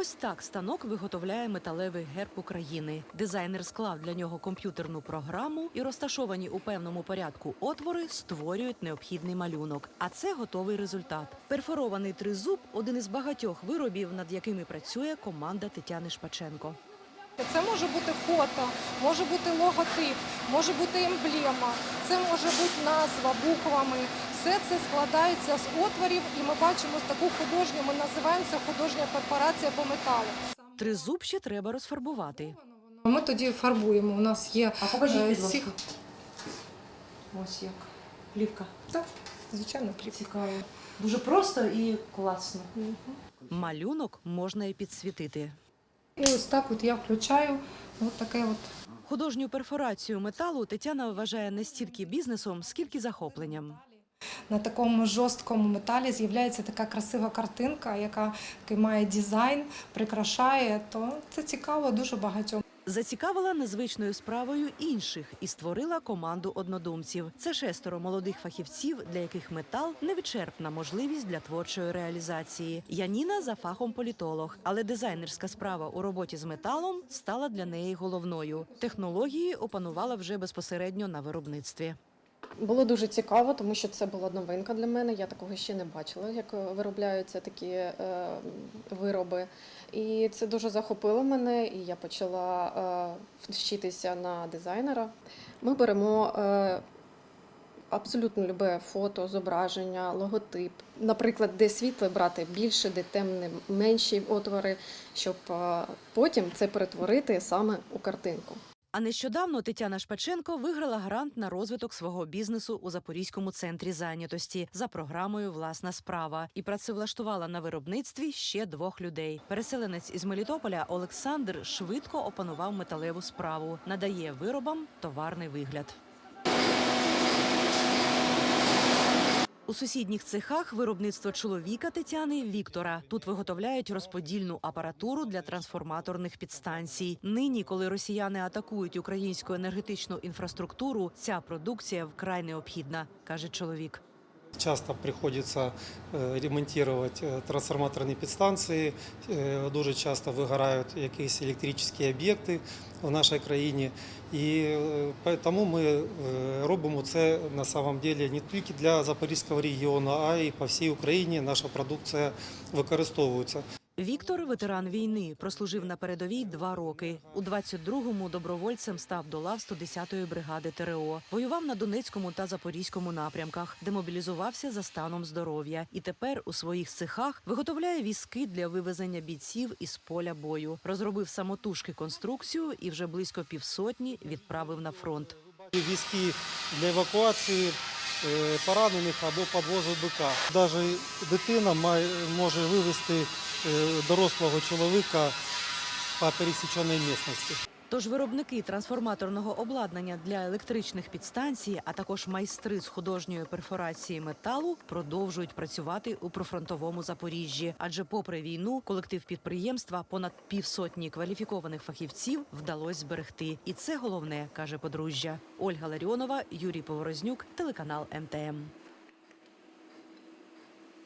Ось так станок виготовляє металевий герб України. Дизайнер склав для нього комп'ютерну програму і розташовані у певному порядку отвори створюють необхідний малюнок. А це готовий результат. Перфорований тризуб один із багатьох виробів, над якими працює команда Тетяни Шпаченко. Це може бути фото, може бути логотип, може бути емблема, це може бути назва буквами. Все це складається з отворів, і ми бачимо таку художню. Ми називаємо це художня перфорація по металу. Тризуб ще треба розфарбувати. Ми тоді фарбуємо. У нас є А покажіть, е, будь ці- ласка. Ось як. Плівка. Так, звичайно, плівка. Цікаво. Дуже просто і класно. Малюнок можна і підсвітити. І ось так от я включаю от таке от Художню перфорацію металу Тетяна вважає не стільки бізнесом, скільки захопленням. на такому жорсткому металі з'являється така красива картинка, яка має дизайн, прикрашає. То це цікаво дуже багатьом. Зацікавила незвичною справою інших і створила команду однодумців. Це шестеро молодих фахівців, для яких метал невичерпна можливість для творчої реалізації. Яніна за фахом політолог, але дизайнерська справа у роботі з металом стала для неї головною. Технології опанувала вже безпосередньо на виробництві. Було дуже цікаво, тому що це була новинка для мене. Я такого ще не бачила, як виробляються такі е, вироби. І це дуже захопило мене, і я почала е, вчитися на дизайнера. Ми беремо е, абсолютно любе фото, зображення, логотип. Наприклад, де світле брати більше, де темне менші отвори, щоб е, потім це перетворити саме у картинку. А нещодавно Тетяна Шпаченко виграла грант на розвиток свого бізнесу у Запорізькому центрі зайнятості за програмою Власна справа і працевлаштувала на виробництві ще двох людей. Переселенець із Мелітополя Олександр швидко опанував металеву справу, надає виробам товарний вигляд. У сусідніх цехах виробництво чоловіка Тетяни Віктора. Тут виготовляють розподільну апаратуру для трансформаторних підстанцій. Нині, коли росіяни атакують українську енергетичну інфраструктуру, ця продукція вкрай необхідна, каже чоловік. Часто приходится ремонтировать ремонтувати подстанции, трансформаторні підстанції. Е, Дуже часто вигорають якісь електричні об'єкти в нашій країні. І тому ми робимо це на самом деле не тільки для Запорізького регіону, а й по всій Україні наша продукція використовується. Віктор ветеран війни, прослужив на передовій два роки. У 22-му добровольцем став до лав 110-ї бригади ТРО. Воював на Донецькому та Запорізькому напрямках, демобілізувався за станом здоров'я. І тепер у своїх цехах виготовляє візки для вивезення бійців із поля бою. Розробив самотужки конструкцію і вже близько півсотні відправив на фронт. Візки для евакуації поранених або підвозу бика. Навіть дитина може вивезти е, дорослого чоловіка по пересіченій місцевості. Тож виробники трансформаторного обладнання для електричних підстанцій, а також майстри з художньої перфорації металу продовжують працювати у прифронтовому Запоріжжі. Адже, попри війну, колектив підприємства понад півсотні кваліфікованих фахівців вдалося зберегти. І це головне, каже подружжя. Ольга Ларіонова, Юрій Поворознюк, телеканал МТМ.